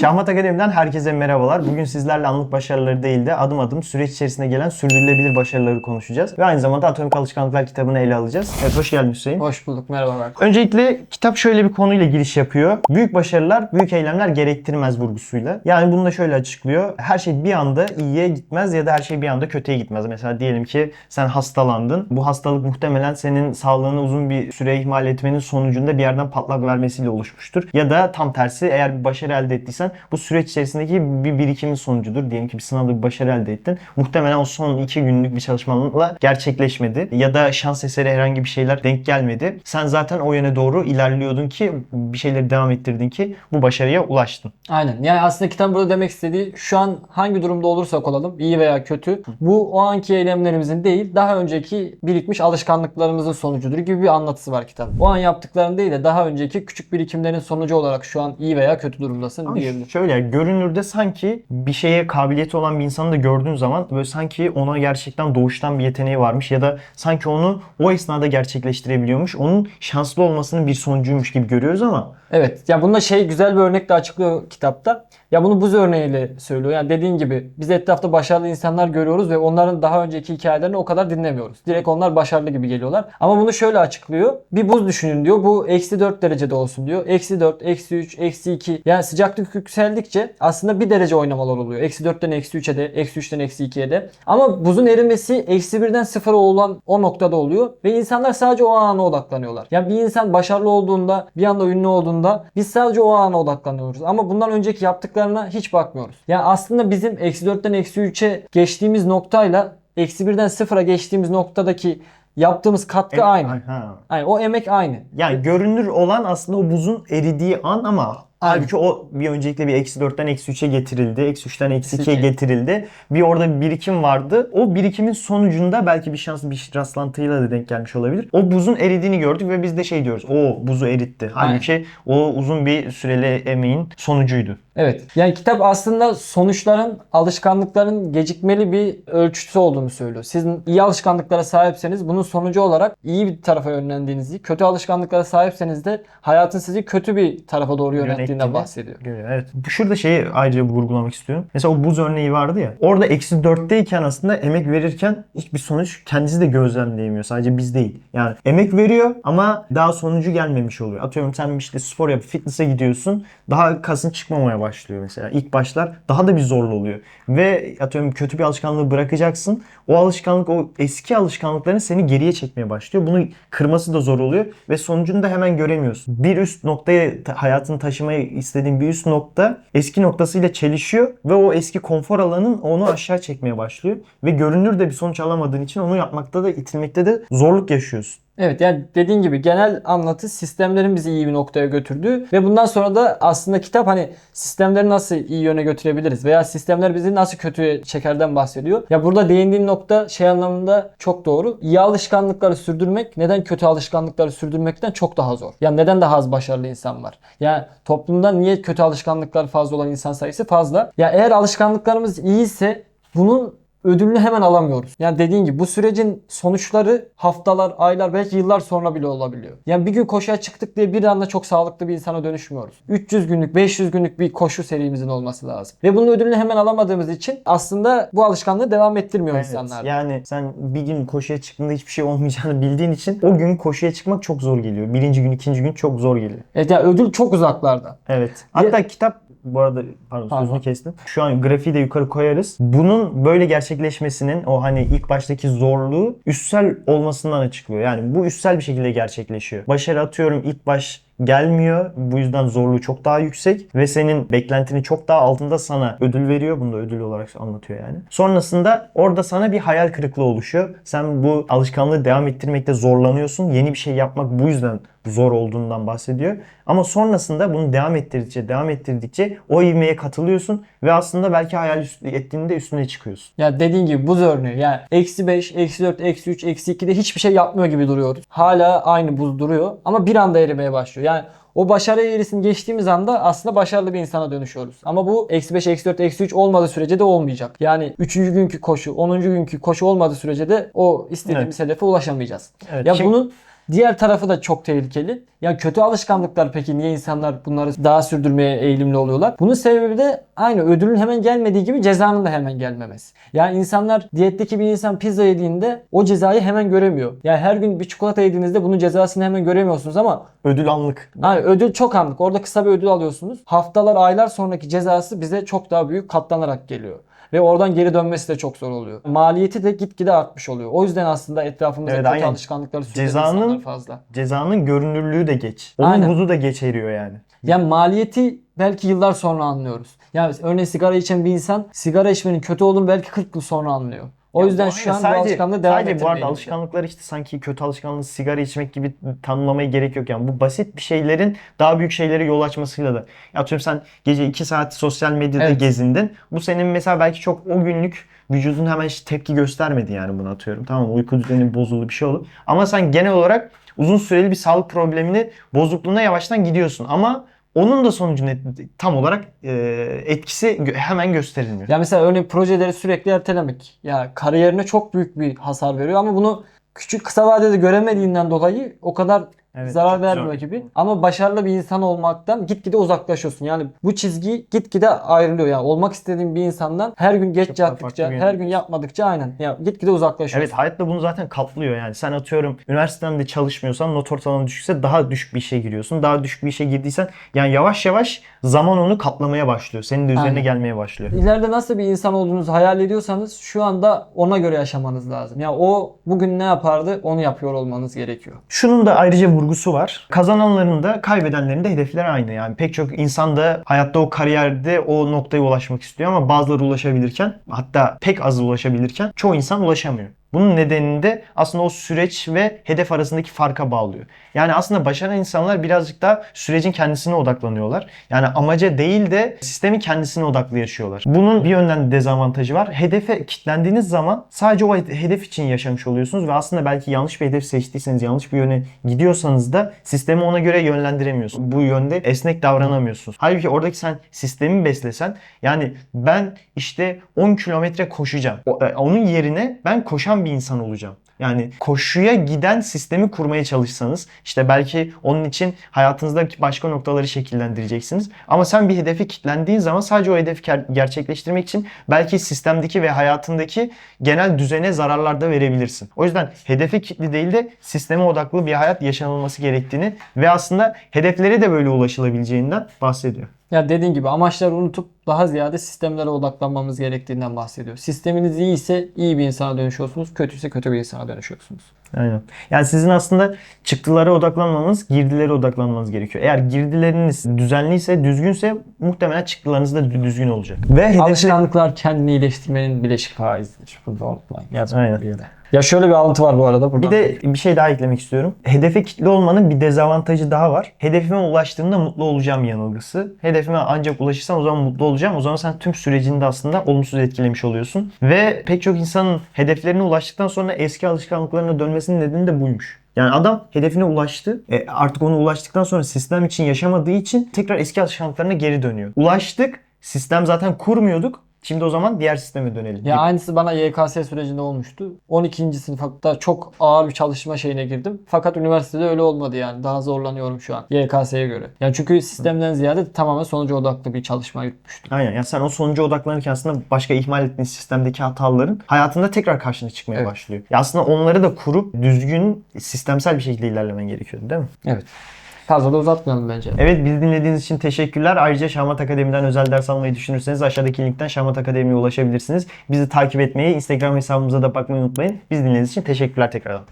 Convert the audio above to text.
Şahmat Akademi'den herkese merhabalar. Bugün sizlerle anlık başarıları değil de adım adım süreç içerisinde gelen sürdürülebilir başarıları konuşacağız. Ve aynı zamanda Atomik Alışkanlıklar kitabını ele alacağız. Evet hoş geldin Hüseyin. Hoş bulduk merhabalar. Öncelikle kitap şöyle bir konuyla giriş yapıyor. Büyük başarılar büyük eylemler gerektirmez vurgusuyla. Yani bunu da şöyle açıklıyor. Her şey bir anda iyiye gitmez ya da her şey bir anda kötüye gitmez. Mesela diyelim ki sen hastalandın. Bu hastalık muhtemelen senin sağlığını uzun bir süre ihmal etmenin sonucunda bir yerden patlak vermesiyle oluşmuştur. Ya da tam tersi eğer bir başarı elde ettiysen bu süreç içerisindeki bir birikimin sonucudur. Diyelim ki bir sınavda bir başarı elde ettin. Muhtemelen o son iki günlük bir çalışmanla gerçekleşmedi. Ya da şans eseri herhangi bir şeyler denk gelmedi. Sen zaten o yöne doğru ilerliyordun ki bir şeyleri devam ettirdin ki bu başarıya ulaştın. Aynen. Yani aslında kitap burada demek istediği şu an hangi durumda olursak olalım iyi veya kötü bu o anki eylemlerimizin değil daha önceki birikmiş alışkanlıklarımızın sonucudur gibi bir anlatısı var kitap. O an yaptıkların değil de daha önceki küçük birikimlerin sonucu olarak şu an iyi veya kötü durumdasın Ama diyebilirim. Şöyle görünürde sanki bir şeye kabiliyeti olan bir insanı da gördüğün zaman böyle sanki ona gerçekten doğuştan bir yeteneği varmış ya da sanki onu o esnada gerçekleştirebiliyormuş. Onun şanslı olmasının bir sonucuymuş gibi görüyoruz ama Evet. Ya bunda şey güzel bir örnek de açıklıyor kitapta. Ya bunu buz örneğiyle söylüyor. Yani dediğin gibi biz etrafta başarılı insanlar görüyoruz ve onların daha önceki hikayelerini o kadar dinlemiyoruz. Direkt onlar başarılı gibi geliyorlar. Ama bunu şöyle açıklıyor. Bir buz düşünün diyor. Bu eksi 4 derecede olsun diyor. Eksi 4, eksi 3, eksi 2. Yani sıcaklık yükseldikçe aslında bir derece oynamalar oluyor. Eksi 4'ten eksi 3'e de, eksi 3'ten eksi 2'ye de. Ama buzun erimesi eksi 1'den 0'a olan o noktada oluyor. Ve insanlar sadece o ana odaklanıyorlar. Yani bir insan başarılı olduğunda, bir anda ünlü olduğunda biz sadece o ana odaklanıyoruz. Ama bundan önceki yaptıklarına hiç bakmıyoruz. Yani aslında bizim eksi 4'ten eksi 3'e geçtiğimiz noktayla eksi 1'den 0'a geçtiğimiz noktadaki yaptığımız katkı aynı. Ha. Yani o emek aynı. Yani görünür olan aslında o buzun eridiği an ama halbuki o bir öncelikle bir eksi 4'ten eksi 3'e getirildi. Eksi 3'ten eksi Eksi 2'ye iki. getirildi. Bir orada bir birikim vardı. O birikimin sonucunda belki bir şanslı bir rastlantıyla da denk gelmiş olabilir. O buzun eridiğini gördük ve biz de şey diyoruz. O buzu eritti. Halbuki o uzun bir süreli emeğin sonucuydu. Evet. Yani kitap aslında sonuçların, alışkanlıkların gecikmeli bir ölçüsü olduğunu söylüyor. Siz iyi alışkanlıklara sahipseniz bunun sonucu olarak iyi bir tarafa yönlendiğinizi, kötü alışkanlıklara sahipseniz de hayatın sizi kötü bir tarafa doğru yönettiğinden bahsediyor. Evet. Şurada şeyi ayrıca vurgulamak istiyorum. Mesela o buz örneği vardı ya. Orada eksi 4'teyken aslında emek verirken hiçbir sonuç kendisi de gözlemleyemiyor. Sadece biz değil. Yani emek veriyor ama daha sonucu gelmemiş oluyor. Atıyorum sen işte spor yap, fitness'e gidiyorsun. Daha kasın çıkmamaya başlıyor mesela. İlk başlar daha da bir zorlu oluyor. Ve atıyorum kötü bir alışkanlığı bırakacaksın. O alışkanlık, o eski alışkanlıkların seni geriye çekmeye başlıyor. Bunu kırması da zor oluyor ve sonucunu da hemen göremiyorsun. Bir üst noktaya ta- hayatını taşımayı istediğin bir üst nokta eski noktasıyla çelişiyor ve o eski konfor alanın onu aşağı çekmeye başlıyor ve görünür de bir sonuç alamadığın için onu yapmakta da itilmekte de zorluk yaşıyorsun. Evet yani dediğin gibi genel anlatı sistemlerin bizi iyi bir noktaya götürdüğü ve bundan sonra da aslında kitap hani sistemleri nasıl iyi yöne götürebiliriz veya sistemler bizi nasıl kötüye çekerden bahsediyor. Ya burada değindiğin nokta şey anlamında çok doğru. İyi alışkanlıkları sürdürmek neden kötü alışkanlıkları sürdürmekten çok daha zor. Ya neden daha az başarılı insan var? Ya toplumda niye kötü alışkanlıklar fazla olan insan sayısı fazla? Ya eğer alışkanlıklarımız iyiyse bunun ödülünü hemen alamıyoruz. Yani dediğin gibi bu sürecin sonuçları haftalar, aylar, belki yıllar sonra bile olabiliyor. Yani bir gün koşuya çıktık diye bir anda çok sağlıklı bir insana dönüşmüyoruz. 300 günlük, 500 günlük bir koşu serimizin olması lazım. Ve bunun ödülünü hemen alamadığımız için aslında bu alışkanlığı devam ettirmiyor insanlar. Yani sen bir gün koşuya çıktığında hiçbir şey olmayacağını bildiğin için o gün koşuya çıkmak çok zor geliyor. Birinci gün, ikinci gün çok zor geliyor. Evet yani ödül çok uzaklarda. Evet. Hatta kitap bu arada pardon, Pardon. sözünü kestim. Şu an grafiği de yukarı koyarız. Bunun böyle gerçekleşmesinin o hani ilk baştaki zorluğu üstsel olmasından açıklıyor. Yani bu üstsel bir şekilde gerçekleşiyor. Başarı atıyorum ilk baş gelmiyor. Bu yüzden zorluğu çok daha yüksek ve senin beklentini çok daha altında sana ödül veriyor. Bunu da ödül olarak anlatıyor yani. Sonrasında orada sana bir hayal kırıklığı oluşuyor. Sen bu alışkanlığı devam ettirmekte zorlanıyorsun. Yeni bir şey yapmak bu yüzden zor olduğundan bahsediyor. Ama sonrasında bunu devam ettirdikçe, devam ettirdikçe o ivmeye katılıyorsun ve aslında belki hayal ettiğinde üstüne çıkıyorsun. Ya dediğin gibi buz örneği yani eksi 5, eksi 4, eksi 3, eksi 2'de hiçbir şey yapmıyor gibi duruyoruz. Hala aynı buz duruyor ama bir anda erimeye başlıyor. Yani o başarı eğrisini geçtiğimiz anda aslında başarılı bir insana dönüşüyoruz. Ama bu eksi 5, eksi 4, eksi 3 olmadığı sürece de olmayacak. Yani 3. günkü koşu, 10. günkü koşu olmadığı sürece de o istediğimiz hedefe ulaşamayacağız. Evet, ya şimdi- bunun diğer tarafı da çok tehlikeli. Yani kötü alışkanlıklar peki niye insanlar bunları daha sürdürmeye eğilimli oluyorlar? Bunun sebebi de aynı ödülün hemen gelmediği gibi cezanın da hemen gelmemesi. Yani insanlar diyetteki bir insan pizza yediğinde o cezayı hemen göremiyor. Yani her gün bir çikolata yediğinizde bunun cezasını hemen göremiyorsunuz ama Ödül anlık. yani ödül çok anlık. Orada kısa bir ödül alıyorsunuz. Haftalar, aylar sonraki cezası bize çok daha büyük katlanarak geliyor. Ve oradan geri dönmesi de çok zor oluyor. Maliyeti de gitgide artmış oluyor. O yüzden aslında etrafımızda Evet, kötü aynen. alışkanlıkları Cezanın- fazla. Cezanın görünürlüğü de geç. Onun Aynen. buzu da geç eriyor yani. Yani maliyeti belki yıllar sonra anlıyoruz. Yani örneğin sigara içen bir insan sigara içmenin kötü olduğunu belki 40 yıl sonra anlıyor. O Ya yüzden bu şu an aynen bu alışkanlığı devam Sadece bu arada alışkanlıklar işte sanki kötü alışkanlığı sigara içmek gibi tanımlamaya gerek yok yani. Bu basit bir şeylerin daha büyük şeylere yol açmasıyla da. Ya atıyorum sen gece 2 saat sosyal medyada Evet. gezindin. Bu senin mesela belki çok o günlük vücudun hemen hiç tepki göstermedi yani bunu atıyorum. Tamam uyku düzeni bozuldu bir şey oldu. Ama sen genel olarak uzun süreli bir sağlık problemini bozukluğuna yavaştan gidiyorsun. Ama onun da sonucu net, tam olarak e, etkisi hemen gösterilmiyor. Ya mesela örneğin projeleri sürekli ertelemek. Ya kariyerine çok büyük bir hasar veriyor ama bunu küçük kısa vadede göremediğinden dolayı o kadar Evet, zarar vermiyor zor. gibi. Ama başarılı bir insan olmaktan gitgide uzaklaşıyorsun. Yani bu çizgi gitgide ayrılıyor. Yani olmak istediğin bir insandan her gün geç Çok yattıkça, her gün yapmadıkça aynen. Ya gitgide uzaklaşıyorsun. Evet hayat da bunu zaten kaplıyor yani. Sen atıyorum üniversiteden de çalışmıyorsan not ortalaman düşükse daha düşük bir işe giriyorsun. Daha düşük bir işe girdiysen yani yavaş yavaş zaman onu kaplamaya başlıyor. Senin de üzerine Aynen. gelmeye başlıyor. İleride nasıl bir insan olduğunuzu hayal ediyorsanız şu anda ona göre yaşamanız lazım. Ya o bugün ne yapardı onu yapıyor olmanız gerekiyor. Şunun da ayrıca vurgusu var. Kazananların da kaybedenlerin de hedefleri aynı. Yani pek çok insan da hayatta o kariyerde o noktaya ulaşmak istiyor ama bazıları ulaşabilirken hatta pek az ulaşabilirken çoğu insan ulaşamıyor. Bunun nedenini de aslında o süreç ve hedef arasındaki farka bağlıyor. Yani aslında başaran insanlar birazcık daha sürecin kendisine odaklanıyorlar. Yani amaca değil de sistemin kendisine odaklı yaşıyorlar. Bunun bir yönden de dezavantajı var. Hedefe kilitlendiğiniz zaman sadece o hedef için yaşamış oluyorsunuz ve aslında belki yanlış bir hedef seçtiyseniz, yanlış bir yöne gidiyorsanız da sistemi ona göre yönlendiremiyorsunuz. Bu yönde esnek davranamıyorsunuz. Halbuki oradaki sen sistemi beslesen yani ben işte 10 kilometre koşacağım. E, Onun yerine ben koşan bir insan olacağım. Yani koşuya giden sistemi kurmaya çalışsanız işte belki onun için hayatınızdaki başka noktaları şekillendireceksiniz. Ama sen bir hedefe kilitlendiğin zaman sadece o hedefi ger- gerçekleştirmek için belki sistemdeki ve hayatındaki genel düzene zararlar da verebilirsin. O yüzden hedefe kilitli değil de sisteme odaklı bir hayat yaşanılması gerektiğini ve aslında hedeflere de böyle ulaşılabileceğinden bahsediyor. Ya dediğin gibi amaçları unutup daha ziyade sistemlere odaklanmamız gerektiğinden bahsediyor. Sisteminiz iyi ise iyi bir insana dönüşüyorsunuz, kötüyse kötü bir insana dönüşüyorsunuz. Aynen. Yani sizin aslında çıktılara odaklanmamanız, girdilere odaklanmanız gerekiyor. Eğer girdileriniz düzenliyse, düzgünse muhtemelen çıktılarınız da dü- düzgün olacak. Ve hedefi... Alışkanlıklar kendini iyileştirmenin bileşik faizidir. Bunu da unutmayın. Yazın Aynen. bir yere. Ya şöyle bir alıntı var bu arada. Buradan. Bir de bir şey daha eklemek istiyorum. Hedefe kilitli olmanın bir dezavantajı daha var. Hedefime ulaştığımda mutlu olacağım yanılgısı. Hedefime ancak ulaşırsam o zaman mutlu olacağım. O zaman sen tüm sürecini de aslında olumsuz etkilemiş oluyorsun. Ve pek çok insanın hedeflerine ulaştıktan sonra eski alışkanlıklarına dönmesinin nedeni de buymuş. Yani adam hedefine ulaştı. E, artık ona ulaştıktan sonra sistem için yaşamadığı için tekrar eski alışkanlıklarına geri dönüyor. Ulaştık. Sistem zaten kurmuyorduk. Şimdi o zaman diğer sisteme dönelim. Ya aynısı bana YKS sürecinde olmuştu. 12. sınıfta çok ağır bir çalışma şeyine girdim. Fakat üniversitede öyle olmadı yani. Daha zorlanıyorum şu an YKS'ye göre. Yani çünkü sistemden ziyade tamamen sonuca odaklı bir çalışma yürütmüştüm. Aynen. Yani sen o sonuca odaklanırken aslında başka ihmal ettiğin sistemdeki hataların hayatında tekrar karşına çıkmaya Evet. başlıyor. Ya aslında onları da kurup düzgün, sistemsel bir şekilde ilerlemen gerekiyor değil mi? Evet. Fazla da uzatmayalım bence. Evet bizi dinlediğiniz için teşekkürler. Ayrıca Şahmat Akademi'den özel ders almayı düşünürseniz aşağıdaki linkten Şahmat Akademi'ye ulaşabilirsiniz. Bizi takip etmeyi, Instagram hesabımıza da bakmayı unutmayın. Bizi dinlediğiniz için teşekkürler tekrardan.